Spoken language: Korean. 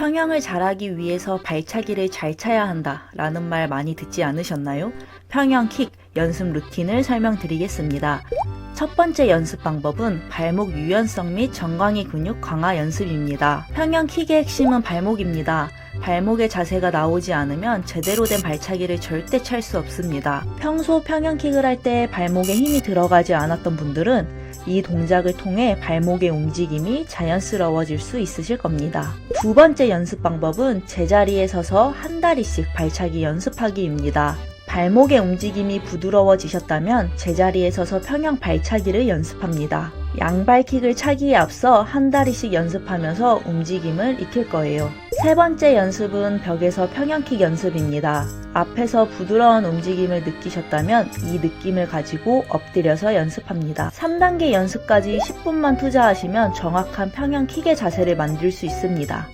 평형을 잘하기 위해서 발차기를 잘 차야 한다 라는 말 많이 듣지 않으셨나요? 평형 킥 연습 루틴을 설명드리겠습니다. 첫 번째 연습 방법은 발목 유연성 및 정강이 근육 강화 연습입니다. 평형 킥의 핵심은 발목입니다. 발목의 자세가 나오지 않으면 제대로 된 발차기를 절대 찰 수 없습니다. 평소 평형 킥을 할 때 발목에 힘이 들어가지 않았던 분들은 이 동작을 통해 발목의 움직임이 자연스러워질 수 있으실 겁니다. 두 번째 연습 방법은 제자리에 서서 한 다리씩 발차기 연습하기입니다. 발목의 움직임이 부드러워지셨다면 제자리에 서서 평형 발차기를 연습합니다. 양발킥을 차기에 앞서 한 다리씩 연습하면서 움직임을 익힐 거예요. 세 번째 연습은 벽에서 평형킥 연습입니다. 앞에서 부드러운 움직임을 느끼셨다면 이 느낌을 가지고 엎드려서 연습합니다. 3단계 연습까지 10분만 투자하시면 정확한 평형킥의 자세를 만들 수 있습니다.